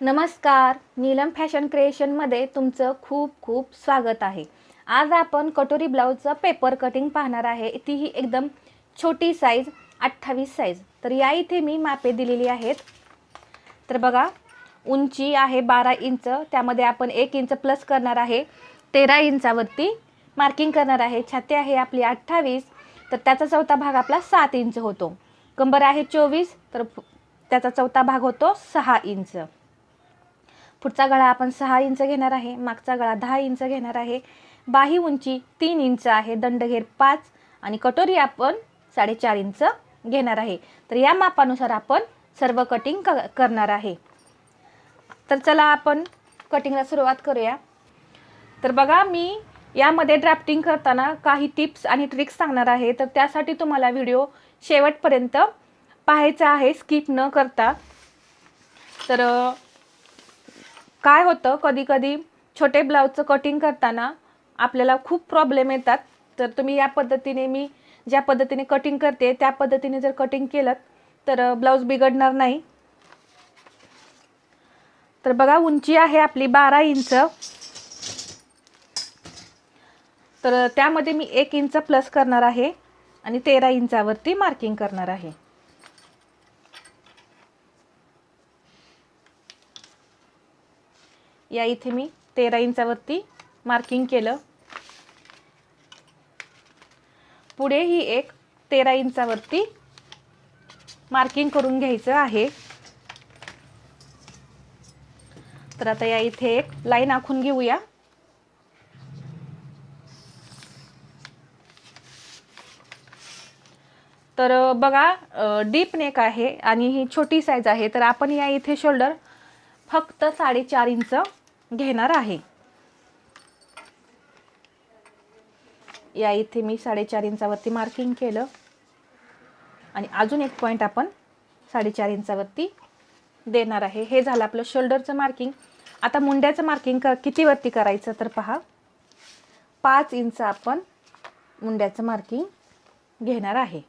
नमस्कार नीलम फॅशन क्रिएशनमध्ये तुमचं खूप खूप स्वागत आहे. आज आपण कटोरी ब्लाऊजचं पेपर कटिंग पाहणार आहे. तीही एकदम छोटी साईज अठ्ठावीस साईज तर या इथे मी मापे दिलेली आहेत. तर बघा उंची आहे बारा इंच त्यामध्ये आपण एक इंच प्लस करणार आहे. तेरा इंचावरती मार्किंग करणार आहे. छाती आहे आपली अठ्ठावीस तर त्याचा चौथा भाग आपला सात इंच होतो. कंबर आहे चोवीस तर त्याचा चौथा भाग होतो सहा इंच. पुढचा गळा आपण सहा इंच घेणार आहे मागचा गळा दहा इंच घेणार आहे बाही उंची तीन इंच आहे दंडघेर पाच आणि कटोरी आपण साडेचार इंच घेणार आहे. तर या मापानुसार आपण सर्व कटिंग क करणार आहे. तर चला आपण कटिंगला सुरुवात करूया. तर बघा मी यामध्ये ड्राफ्टिंग करताना काही टिप्स आणि ट्रिक्स सांगणार आहे. तर त्यासाठी तुम्हाला व्हिडिओ शेवटपर्यंत पाहायचा आहे. स्किप न करता. तर काय होतं कधी कधी छोटे ब्लाऊजचं कटिंग करताना आपल्याला खूप प्रॉब्लेम येतात. तर तुम्ही या पद्धतीने मी ज्या पद्धतीने कटिंग करते त्या पद्धतीने जर कटिंग केलं तर ब्लाऊज बिघडणार नाही. तर बघा उंची आहे आपली बारा इंच. तर त्यामध्ये मी एक इंच प्लस करणार आहे आणि तेरा इंचावरती मार्किंग करणार आहे. या इथे मी तेरा इंचावरती मार्किंग केलं. पुढे ही एक तेरा इंचावरती मार्किंग करून घ्यायचं आहे. तर आता या इथे एक लाईन आखून घेऊया. तर बघा डीप नेक आहे आणि ही छोटी साईज आहे. तर आपण या इथे शोल्डर फक्त साडेचार इंच घेणार आहे. या इथे मी साडेचार इंचावरती मार्किंग केलं. आणि अजून एक पॉईंट आपण साडेचार इंचावरती देणार आहे. हे झालं आपलं शोल्डरचं मार्किंग आता मुंड्याचं मार्किंग क कितीवरती करायचं तर पहा. पाच इंच आपण मुंड्याचं मार्किंग घेणार आहे.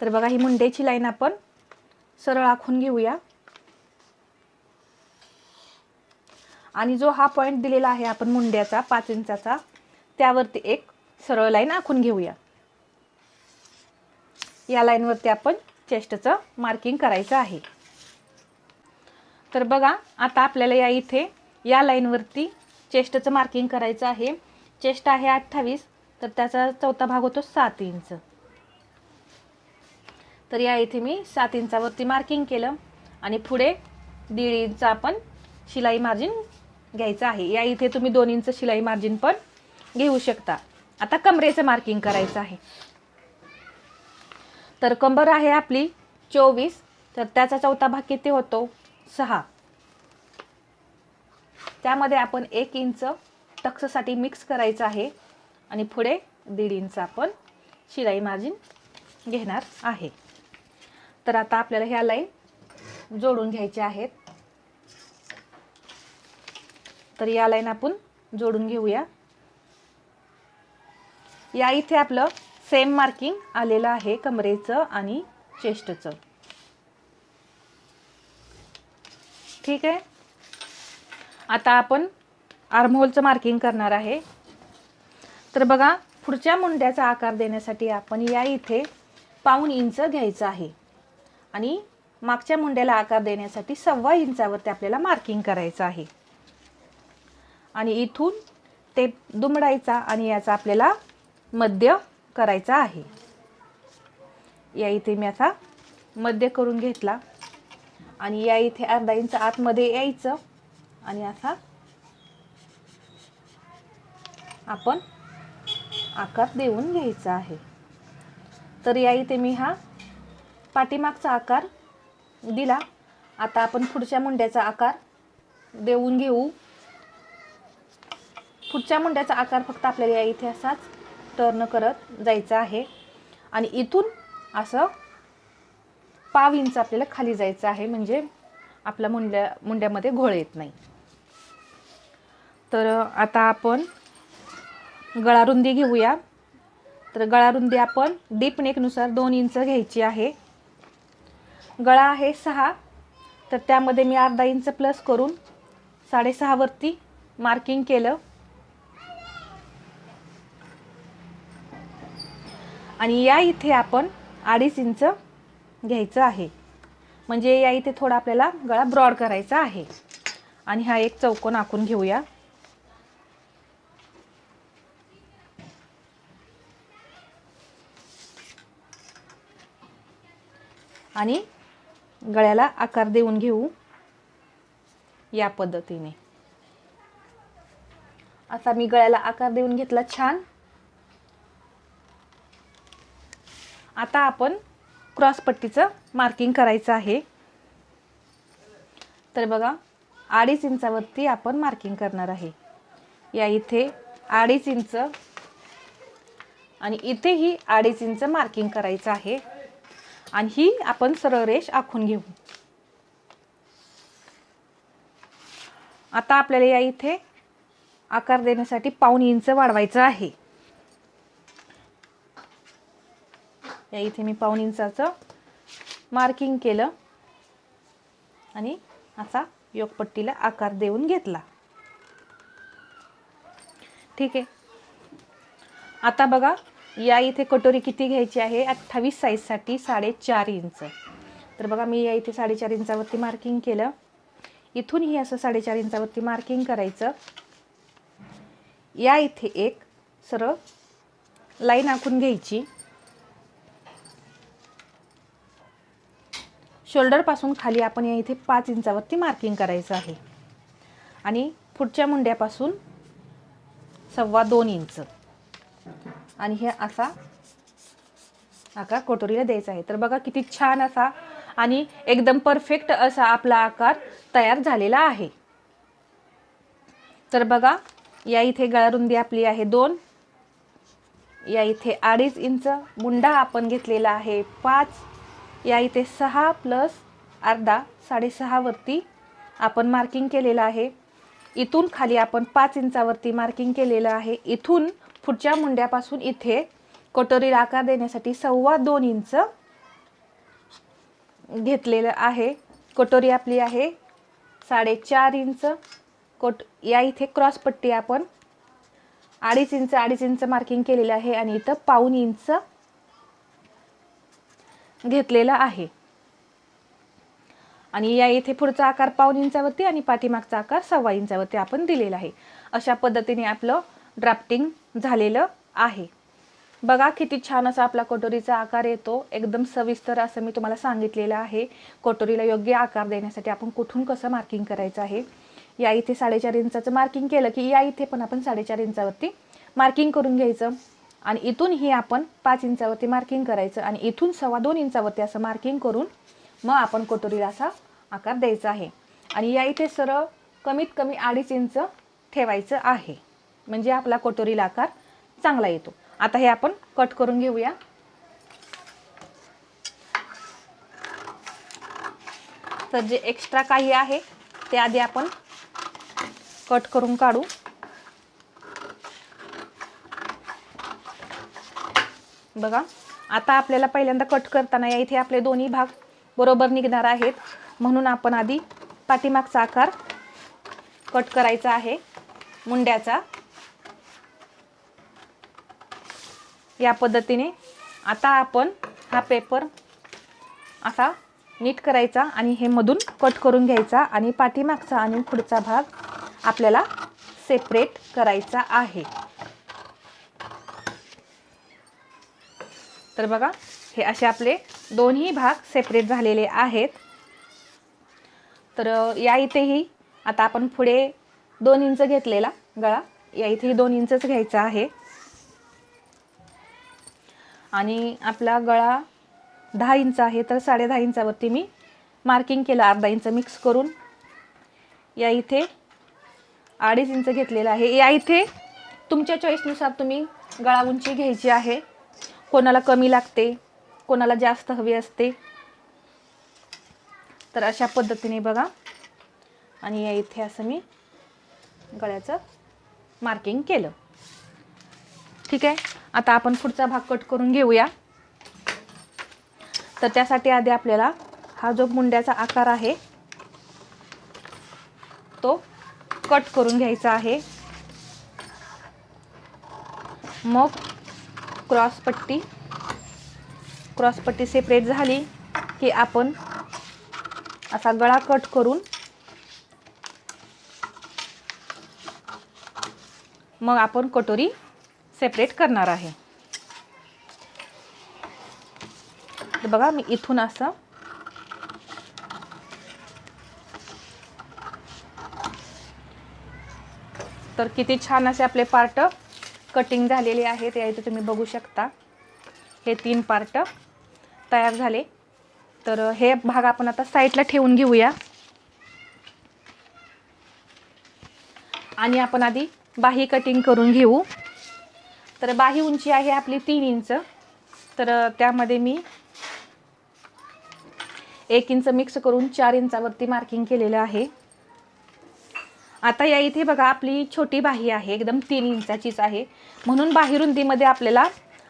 तर बघा ही मुंड्याची लाईन आपण सरळ आखून घेऊया. आणि जो हा पॉईंट दिलेला आहे आपण मुंड्याचा पाच इंचाचा त्यावरती एक सरळ लाईन आखून घेऊया. या लाईनवरती आपण चेस्टचं मार्किंग करायचं आहे. तर बघा आता आपल्याला या इथे या लाईनवरती चेस्टचं मार्किंग करायचं आहे. चेस्ट आहे अठ्ठावीस तर त्याचा चौथा भाग होतो सात इंच. तर या इथे मी सात इंचावरती मार्किंग केलं. आणि पुढे दीड इंच आपण शिलाई मार्जिन घ्यायचं आहे. या इथे तुम्ही दोन इंच शिलाई मार्जिन पण घेऊ शकता. आता कमरेचं मार्किंग करायचं आहे. तर कंबर आहे आपली चोवीस. तर त्याचा चौथा भाग किती होतो? सहा. त्यामध्ये आपण एक इंच टक्ससाठी मिक्स करायचं आहे. आणि पुढे दीड इंच आपण शिलाई मार्जिन घेणार आहे. तर आता आपल्याला ह्या लाईन जोडून घ्यायच्या आहेत. तर या लाईन आपण जोडून घेऊया. या इथे आपलं सेम मार्किंग आलेलं आहे कमरेचं आणि चेस्टचं ठीक आहे? आता आपण आर्महोलचं मार्किंग करणार आहे. तर बघा पुढच्या मुंड्याचा आकार देण्यासाठी आपण या इथे पाऊण इंच घ्यायचं आहे. आणि मागच्या मुंड्याला आकार देण्यासाठी सव्वा इंचावरती आपल्याला मार्किंग करायचं आहे. आणि इथून ते दुमडायचा आणि याचा आपल्याला मध्य करायचा आहे. या इथे मी आता मध्य करून घेतला. आणि या इथे अर्धा इंच आतमध्ये यायचं. आणि असा आपण आकार देऊन घ्यायचा आहे. तर या इथे मी हा पाठीमागचा आकार दिला. आता आपण पुढच्या मुंड्याचा आकार देऊन घेऊ. पुढच्या मुंड्याचा आकार फक्त आपल्याला या इथे असाच टर्न करत जायचा आहे. आणि इथून असं पाव इंच आपल्याला खाली जायचं आहे म्हणजे आपल्या मुंड्या मुंड्यामध्ये घोळ येत नाही. तर आता आपण गळारुंदी घेऊया. तर गळारुंदी आपण डीप नेकनुसार दोन इंच घ्यायची आहे. गळा आहे सहा तर त्यामध्ये मी अर्धा इंच प्लस करून साडेसहावरती मार्किंग केलं. आणि या इथे आपण अडीच इंच घ्यायचं आहे. म्हणजे या इथे थोडा आपल्याला गळा ब्रॉड करायचा आहे. आणि हा एक चौकोन आखून घेऊया. आणि गळ्याला आकार देऊन घेऊ. या पद्धतीने. असा मी गळ्याला आकार देऊन घेतला छान. आता आपण क्रॉस पट्टीचं मार्किंग करायचं आहे. तर बघा अडीच इंचावरती आपण मार्किंग करणार आहे. या इथे अडीच इंच आणि इथेही अडीच इंच मार्किंग करायचं आहे. आणि ही आपण सरळ रेष आखून घेऊ. आता आपल्याला या इथे आकार देण्यासाठी पाऊन इंच वाढवायचं आहे. या इथे मी पाऊन इंचाचं मार्किंग केलं. आणि असा योगपट्टीला आकार देऊन घेतला. ठीक आहे. आता बघा या इथे कटोरी किती घ्यायची आहे? अठ्ठावीस साईजसाठी साडेचार इंच. तर बघा मी या इथे साडेचार इंचावरती मार्किंग केलं. इथूनही असं साडेचार इंचावरती मार्किंग करायचं. या इथे एक सरळ लाईन आखून घ्यायची. शोल्डरपासून खाली आपण या इथे पाच इंचावरती मार्किंग करायचं आहे. आणि पुढच्या मुंड्यापासून सव्वा दोन इंच. आणि हे असा आकार कटोरीला द्यायचा आहे. तर बघा किती छान असा आणि एकदम परफेक्ट असा आपला आकार तयार झालेला आहे. तर बघा या इथे गळारुंदी आपली आहे दोन. या इथे अडीच इंच मुंडा आपण घेतलेला आहे पाच. या इथे सहा प्लस अर्धा साडेसहावरती आपण मार्किंग केलेलं आहे. इथून खाली आपण पाच इंचावरती मार्किंग केलेलं आहे. इथून पुढच्या मुंड्यापासून इथे कटोरीला आकार देण्यासाठी सव्वा दोन इंच घेतलेलं आहे. कटोरी आपली आहे साडेचार इंच. कोट या इथे क्रॉस पट्टी आपण अडीच इंच अडीच इंच मार्किंग केलेलं आहे आणि इथं पाऊन इंच घेतलेला आहे. आणि या इथे पुढचा आकार पाऊन इंचावरती आणि पाठीमागचा आकार सव्वा इंचावरती आपण दिलेला आहे. अशा पद्धतीने आपलं ड्राफ्टिंग झालेलं आहे. बघा किती छान असा आपला कटोरीचा आकार येतो. एकदम सविस्तर असं मी तुम्हाला सांगितलेलं आहे. कटोरीला योग्य आकार देण्यासाठी आपण कुठून कसं मार्किंग करायचं आहे? या इथे साडेचार इंचाचं मार्किंग केलं की या इथे पण आपण साडेचार इंचावरती मार्किंग करून घ्यायचं. आणि इथून हे आपण पाच इंचावरती मार्किंग करायचं आणि इथून सव्वा दोन इंचावरती असं मार्किंग करून मग आपण कटोरीला असा आकार द्यायचा आहे. आणि या इथे सरळ कमीत कमी अडीच इंच ठेवायचं आहे. म्हणजे आपला कटोरीला आकार चांगला येतो. आता हे आपण कट करून घेऊया. तर जे एक्स्ट्रा काही आहे ते आधी आपण कट करून काढू. बघा. आता आपल्याला पहिल्यांदा कट करताना या इथे आपले दोन्ही भाग बरोबर निघणार आहेत. म्हणून आपण आधी पाठीमागचा आकार कट करायचा आहे. मुंड्याचा. या पद्धतीने आता आपण हा पेपर असा नीट करायचा आणि हे मधून कट करून घ्यायचा आणि पाठीमागचा आणि पुढचा भाग आपल्याला सेपरेट करायचा आहे. तर बघा हे असे आपले दोन्ही भाग सेपरेट झालेले आहेत. तर या इथेही आता आपण पुढे दोन इंच घेतलेला गळा. या इथेही दोन इंचच घ्यायचा आहे. आणि आपला गळा दहा इंच आहे तर साडे दहा इंचावरती मी मार्किंग केलं अर्धा इंच मिक्स करून. या इथे अडीच इंच घेतलेलं आहे. या इथे तुमच्या चॉईसनुसार तुम्ही गळा उंची घ्यायची आहे. कोणाला कमी लागते कोणाला जास्त हवी असते. तर अशा पद्धतीने बघा. आणि या इथे असं मी गळ्याचं मार्किंग केलं. ठीक आहे? आता आपण पुढचा भाग कट करून घेऊया. तर त्यासाठी आधी आपल्याला हा जो मुंड्याचा आकार आहे तो कट करून घ्यायचा आहे. मग क्रॉस पट्टी. क्रॉस पट्टी सेपरेट झाली की आपण असा गळा कट करून मग आपण कटोरी सेपरेट करणार आहे. बघा मी इथून असं तर किती छान असे आपले पार्ट कटिंग झालेली आहेत या इथे तुम्ही बघू शकता. हे तीन पार्ट तयार झाले. तर हे भाग आपण आता साईडला ठेवून घेऊया. आणि आपण आधी बाही कटिंग करून घेऊ. तर बाही उंची आहे आपली तीन इंच. तर त्यामध्ये मी एक इंच मिक्स करून चार इंचावरती मार्किंग केलेलं आहे. आता या इथे बघा आपली छोटी बाही आहे एकदम तीन इंचाचीच आहे. म्हणून बाही रुंदीमध्ये आपल्याला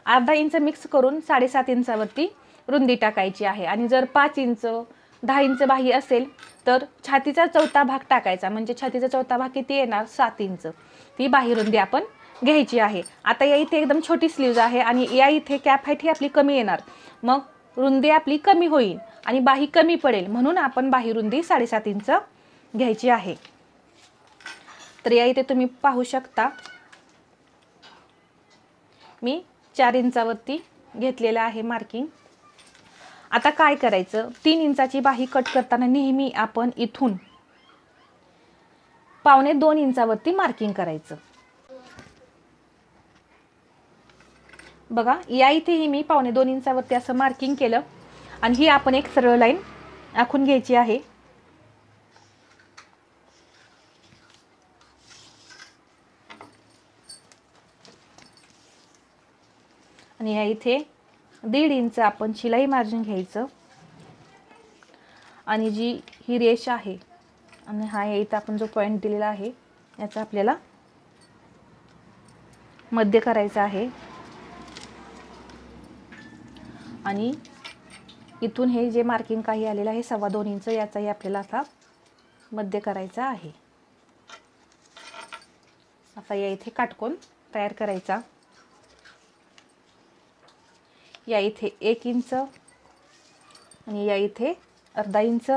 अर्धा इंच मिक्स करून साडेसात इंचावरती रुंदी टाकायची आहे. आणि जर पाच इंच दहा इंच बाही असेल तर छातीचा चौथा भाग टाकायचा. म्हणजे छातीचा चौथा भाग किती येणार? सात इंच. ती बाही रुंदी आपण घ्यायची आहे. आता या इथे एकदम छोटी स्लीव्ज आहे आणि या इथे कॅप हाईट ही आपली कमी येणार. मग रुंदी आपली कमी होईल आणि बाही कमी पडेल. म्हणून आपण बाही रुंदी साडेसात इंच घ्यायची आहे. तर या इथे तुम्ही पाहू शकता. मी चार इंचावरती घेतलेलं आहे मार्किंग आता काय करायचं? तीन इंचाची बाही कट करताना नेहमी आपण इथून पावणे दोन इंचावरती मार्किंग करायचं. बघा या इथेही मी पावणे दोन इंचावरती असं मार्किंग केलं. आणि ही आपण एक सरळ लाईन आखून घ्यायची आहे. आणि या इथे दीड इंच आपण शिलाई मार्जिन घ्यायचं. आणि जी ही रेष आहे आणि हा या इथं आपण जो पॉईंट दिलेला आहे याचा आपल्याला मध्य करायचा आहे. आणि इथून हे जे मार्किंग काही आलेलं आहे सव्वा दोन इंच याचाही आपल्याला आता मध्य करायचा आहे. असा या इथे काटकोन तयार करायचा. या इथे एक इंच आणि या इथे अर्धा इंच.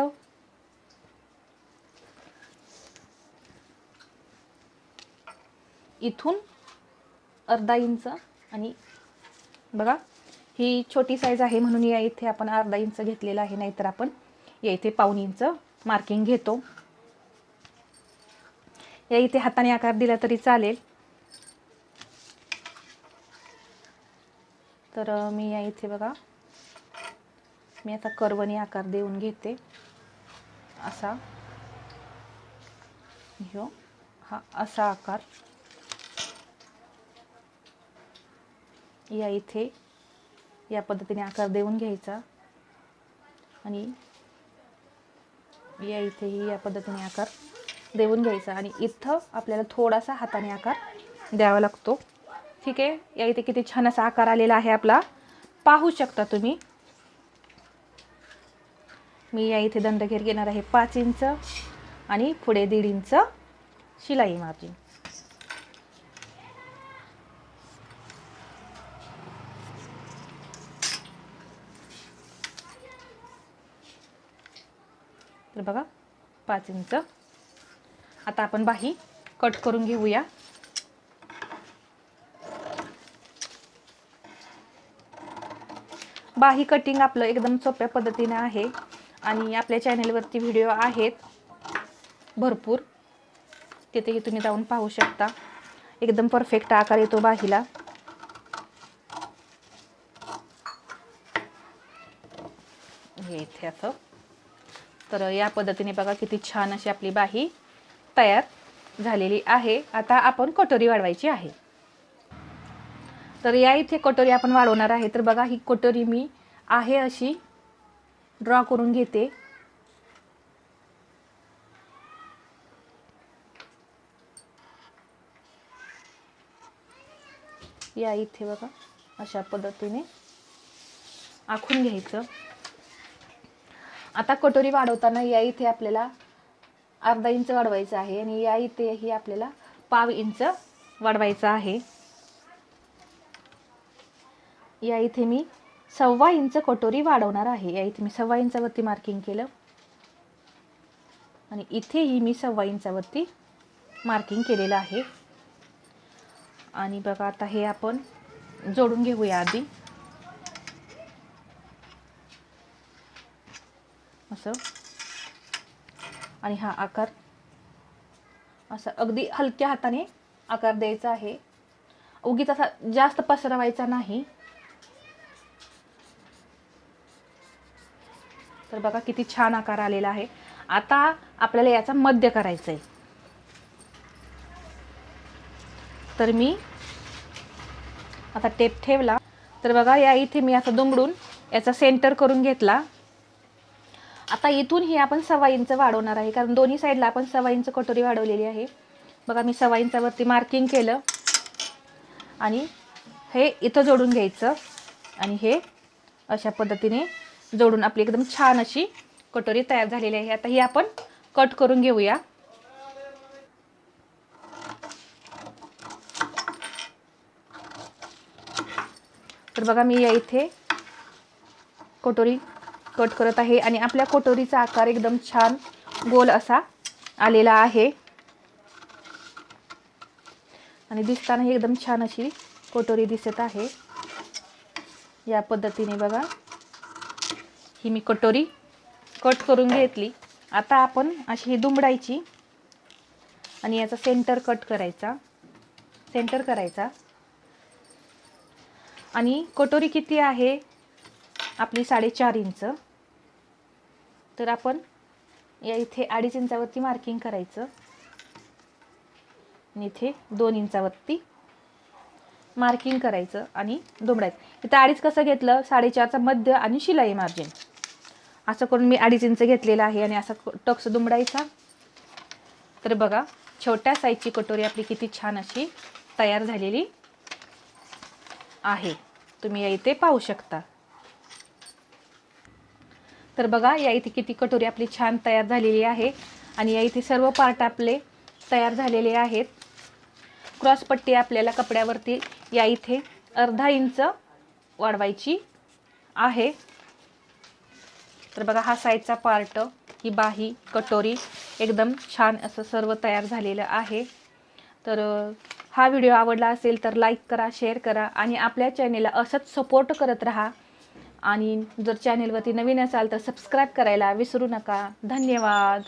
इथून अर्धा इंच आणि बघा ही छोटी साईज आहे म्हणून या इथे आपण अर्धा इंच घेतलेला आहे नाहीतर आपण या इथे पाऊन इंच मार्किंग घेतो. या इथे हाताने आकार दिला तरी चालेल. तर मी या इथे बघा. मी आता कर्वनी आकार देऊन घेते. असा. ह्यो. हा असा आकार. या इथे. या पद्धतीने आकार देऊन घ्यायचा. आणि या इथेही या पद्धतीने आकार देऊन घ्यायचा. आणि इथं आपल्याला थोडासा हाताने आकार द्यावा लागतो. ठीक आहे? या इथे किती छान असा आकार आलेला आहे आपला. पाहू शकता तुम्ही. मी या इथे दंडघेर घेणार आहे पाच इंच आणि पुढे दीड इंच शिलाई मार्जिन. तर बघा पाच इंच. आता आपण बाही कट करून घेऊया. बाही कटिंग आपलं एकदम सोप्या पद्धतीने आहे. आणि आपल्या चॅनेलवरती व्हिडिओ आहेत. भरपूर. तिथेही तुम्ही जाऊन पाहू शकता. एकदम परफेक्ट आकार येतो बाहीला. हे इथे असं तर या पद्धतीने बघा किती छान अशी आपली बाही तयार झालेली आहे. आता आपण कटोरी वाढवायची आहे. तर या इथे कटोरी आपण वाढवणार आहे. तर बघा ही कटोरी मी आहे अशी ड्रॉ करून घेते. या इथे बघा अशा पद्धतीने आखून घ्यायचं. आता कटोरी वाढवताना या इथे आपल्याला अर्धा इंच वाढवायचं आहे आणि या इथेही आपल्याला पाव इंच वाढवायचं आहे. या इथे मी सव्वा इंच कटोरी वाढवणार आहे. या इथे मी सव्वा इंचावरती मार्किंग केलं. आणि इथेही मी सव्वा इंचावरती मार्किंग केलेलं आहे. आणि बघा आता हे आपण जोडून घेऊया आधी. असं. आणि हा आकार असं अगदी हलक्या हाताने आकार द्यायचा आहे. उगीच असा जास्त पसरवायचा नाही. तर बघा किती छान आकार आलेला आहे. आता आपल्याला याचा मध्य करायचा आहे तर मी आता टेप ठेवला. तर बघा या इथे मी असं दुमडून याचा सेंटर करून घेतला. आता इथून ही आपण सव्वा इंच वाढवणार आहे कारण दोन्ही साईडला आपण सव्वा इंच कटोरी वाढवलेली आहे. बघा मी सव्वा इंचावरती मार्किंग केलं. आणि हे इथं जोडून घ्यायचं. आणि हे अशा पद्धतीने जोडून आपली एकदम छान अशी कटोरी तयार झालेली आहे. आता ही आपण कट करून घेऊया. तर बघा मी या इथे कटोरी कट करत आहे आणि आपल्या कटोरीचा आकार एकदम छान गोल असा आलेला आहे. आणि दिसतानाही एकदम छान अशी कटोरी दिसत आहे. या पद्धतीने बघा. ही मी कटोरी कट करून घेतली. आता आपण अशी ही दुमडायची आणि याचा सेंटर कट करायचा. सेंटर करायचा. आणि कटोरी किती आहे? आपली साडेचार इंच. तर आपण या इथे अडीच इंचावरती मार्किंग करायचं. आणि इथे दोन इंचावरती मार्किंग करायचं आणि दुमडायचं. इथं अडीच कसं घेतलं? साडेचारचा मध्य आणि शिलाई मार्जिन असं करून मी अडीच इंच घेतलेलं आहे आणि असा टक्स दुमडायचा. तर बघा छोट्या साईजची कटोरी आपली किती छान अशी तयार झालेली आहे. तुम्ही या इथे पाहू शकता. तर बघा या इथे किती कटोरी आपली छान तयार झालेली आहे आणि या इथे सर्व पार्ट आपले तयार झालेले आहेत. क्रॉसपट्टी आपल्याला कपड्यावरती या इथे अर्धा इंच वाढवायची आहे. तर बघा हा साईडचा पार्ट ही बाही कटोरी एकदम छान असं सर्व तयार झालेलं आहे. तर हा व्हिडिओ आवडला असेल तर लाईक करा शेअर करा आणि आपल्या चॅनेलला असंच सपोर्ट करत राहा. आणि जर चॅनेलवरती नवीन असाल तर सबस्क्राईब करायला विसरू नका. धन्यवाद.